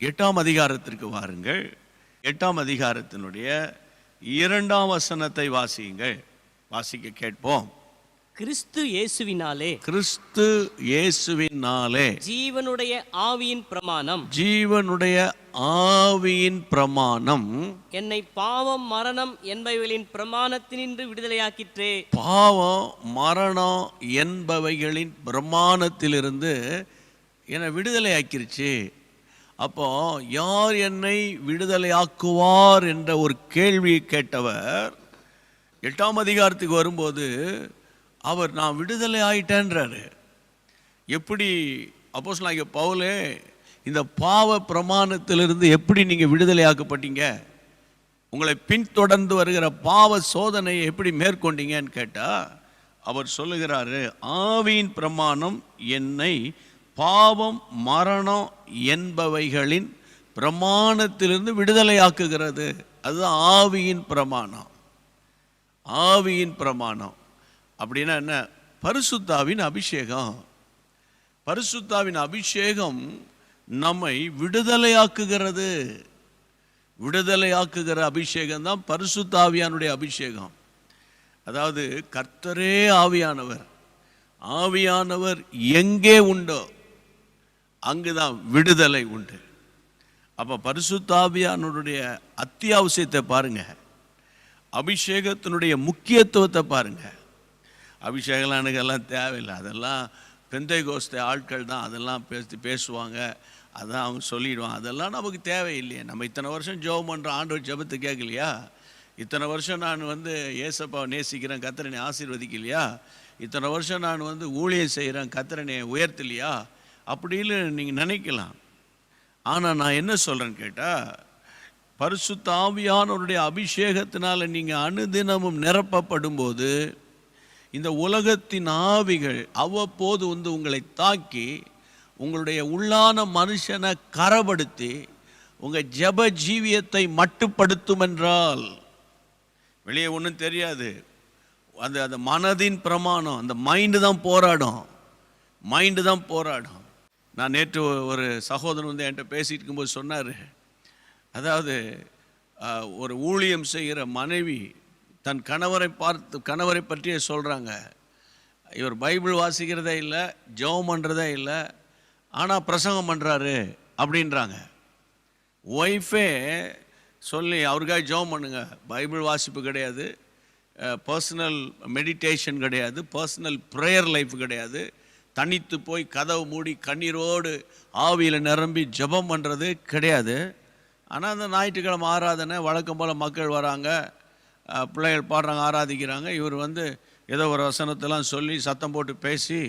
எட்டாம் அதிகாரத்திற்கு வாருங்கள். எட்டாம் அதிகாரத்தினுடைய இரண்டாம் வசனத்தை வாசியுங்கள். வாசிக்க கேட்போம். கிறிஸ்து இயேசுவினாலே. கிறிஸ்து இயேசுவினாலே. ஜீவனுடைய ஆவியின் பிரமாணம். ஜீவனுடைய ஆவியின் பிரமாணம். என்னை பாவம் மரணம் என்பவைகளின் பிரமாணத்தினின்று விடுதலையாக்கிற்றே. பாவம் மரணம் என்பவைகளின் பிரமாணத்திலிருந்து என்னை விடுதலையாக்கிருச்சு. அப்போ யார் என்னை விடுதலையாக்குவார் என்ற ஒரு கேள்வியை கேட்டவர் எட்டாம் அதிகாரத்துக்கு வரும்போது அவர் நான் விடுதலை ஆயிட்டேன்றாரு. எப்படி அப்போஸ் நான் பவுலே இந்த பாவ பிரமாணத்திலிருந்து எப்படி நீங்கள் விடுதலையாக்கப்பட்டீங்க? உங்களை பின்தொடர்ந்து வருகிற பாவ சோதனையை எப்படி மேற்கொண்டீங்கன்னு கேட்டால் அவர் சொல்லுகிறாரு ஆவியின் பிரமாணம் என்னை பாவம் மரணம் என்பவைகளின் பிரமாணத்திலிருந்து விடுதலையாக்குகிறது. அதுதான் ஆவியின் பிரமாணம். ஆவியின் பிரமாணம். அப்படின்னா என்ன? பரிசுத்தாவின் அபிஷேகம். பரிசுத்தாவின் அபிஷேகம் நம்மை விடுதலையாக்குகிறது. விடுதலையாக்குகிற அபிஷேகம் தான் பரிசுத்தாவியானுடைய அபிஷேகம். அதாவது கர்த்தரே ஆவியானவர். ஆவியானவர் எங்கே உண்டோ அங்குதான் விடுதலை உண்டு. அப்போ பரிசுத்தாபியானுடைய அத்தியாவசியத்தை பாருங்க. அபிஷேகத்தினுடைய முக்கியத்துவத்தை பாருங்க. அபிஷேகம்லாம் எனக்கு எல்லாம் தேவையில்லை. அதெல்லாம் பெந்தை கோஸ்த ஆட்கள் தான். அதெல்லாம் பேசி பேசுவாங்க. அதான் அவங்க சொல்லிடுவாங்க. அதெல்லாம் நமக்கு தேவையில்லையே. நம்ம இத்தனை வருஷம் ஜெபம் பண்ணுற ஆண்டவர் ஜெபத்தை கேட்கலையா? இத்தனை வருஷம் நான் வந்து ஏசப்பாவை நேசிக்கிறேன் கத்திரனை ஆசீர்வதிக்கலையா? இத்தனை வருஷம் நான் வந்து ஊழியம் செய்கிறேன் கத்திரனை உயர்த்தலையா? அப்படின்னு நீங்கள் நினைக்கலாம். ஆனால் நான் என்ன சொல்கிறேன்னு கேட்டால் பரிசுத்த ஆவியானவருடைய அபிஷேகத்தினால் நீங்கள் அனுதினமும் நிரப்பப்படும் போது இந்த உலகத்தின் ஆவிகள் அவ்வப்போது வந்து உங்களை தாக்கி உங்களுடைய உள்ளான மனுஷனை கரப்படுத்தி உங்கள் ஜப ஜீவியத்தை மட்டுப்படுத்தும் என்றால் வெளியே ஒன்றும் தெரியாது. அந்த அந்த மனதின் பிரமாணம் அந்த மைண்டு தான் போராடும். மைண்டு தான் போராடும். நான் நேற்று ஒரு சகோதரன் வந்து என்கிட்ட பேசிட்டு இருக்கும்போது சொன்னார். அதாவது ஒரு ஊழியம் செய்கிற மனைவி தன் கணவரை பார்த்து கணவரை பற்றியே சொல்கிறாங்க இவர் பைபிள் வாசிக்கிறதே இல்லை ஜெபம் பண்ணுறதே இல்லை ஆனால் பிரசங்கம் பண்ணுறாரு அப்படின்றாங்க. ஒய்ஃபே சொல்லி அவருக்காக ஜெபம் பண்ணுங்க. பைபிள் வாசிப்பு கிடையாது. பர்சனல் மெடிடேஷன் கிடையாது. பர்சனல் ப்ரேயர் லைஃப் கிடையாது. தனித்து போய் கதவு மூடி கண்ணீரோடு ஆவியில் நிரம்பி ஜெபம் பண்ணுறது கிடையாது. ஆனால் அந்த ஞாயிற்றுக்கிழமை ஆராதனை வழக்கம் போல் மக்கள் வராங்க. பிள்ளைகள் பாடுறாங்க ஆராதிக்கிறாங்க. இவர் வந்து ஏதோ ஒரு வசனத்தெல்லாம் சொல்லி சத்தம் போட்டு பேசி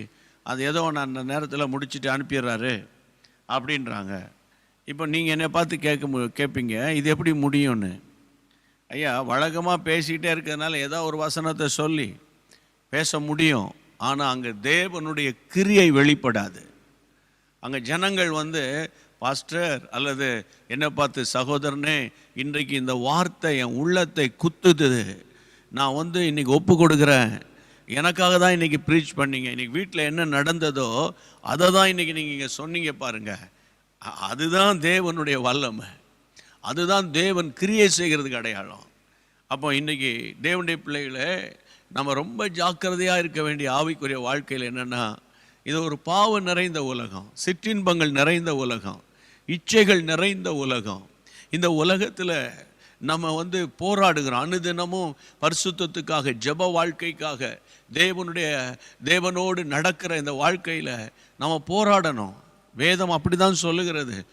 அது ஏதோ ஒன்று அந்த நேரத்தில் முடிச்சுட்டு அனுப்பிடுறாரு அப்படின்றாங்க. இப்போ நீங்கள் என்னை பார்த்து கேட்க மு கேட்பீங்க இது எப்படி முடியும்னு? ஐயா வழக்கமாக பேசிக்கிட்டே இருக்கிறதுனால ஏதோ ஒரு வசனத்தை சொல்லி பேச முடியும். ஆனால் அங்கே தேவனுடைய கிரியை வெளிப்படாது. அங்கே ஜனங்கள் வந்து பாஸ்டர் அல்லது என்னை பார்த்து சகோதரனே இன்றைக்கு இந்த வார்த்தை என் உள்ளத்தை குத்துது. நான் வந்து இன்றைக்கி ஒப்பு கொடுக்குறேன். எனக்காக தான் இன்றைக்கி ப்ரீச் பண்ணீங்க. இன்றைக்கி வீட்டில் என்ன நடந்ததோ அதை தான் இன்றைக்கி நீங்கள் இங்கே சொன்னீங்க பாருங்கள் அதுதான் தேவனுடைய வல்லமை. அதுதான் தேவன் கிரியை செய்கிறதுக்கு அடையாளம். அப்போ இன்றைக்கி தேவனுடைய பிள்ளைகளே நம்ம ரொம்ப ஜாக்கிரதையாக இருக்க வேண்டிய ஆவிக்குரிய வாழ்க்கையில் என்னென்னா இது ஒரு பாவம் நிறைந்த உலகம் சிற்றின்பங்கள் நிறைந்த உலகம் இச்சைகள் நிறைந்த உலகம். இந்த உலகத்தில் நம்ம வந்து போராடுகிறோம் அனுதினமும் பரிசுத்தத்துக்காக ஜெப வாழ்க்கைக்காக தேவனுடைய தேவனோடு நடக்கிற இந்த வாழ்க்கையில் நம்ம போராடணும். வேதம் அப்படி தான் சொல்லுகிறது.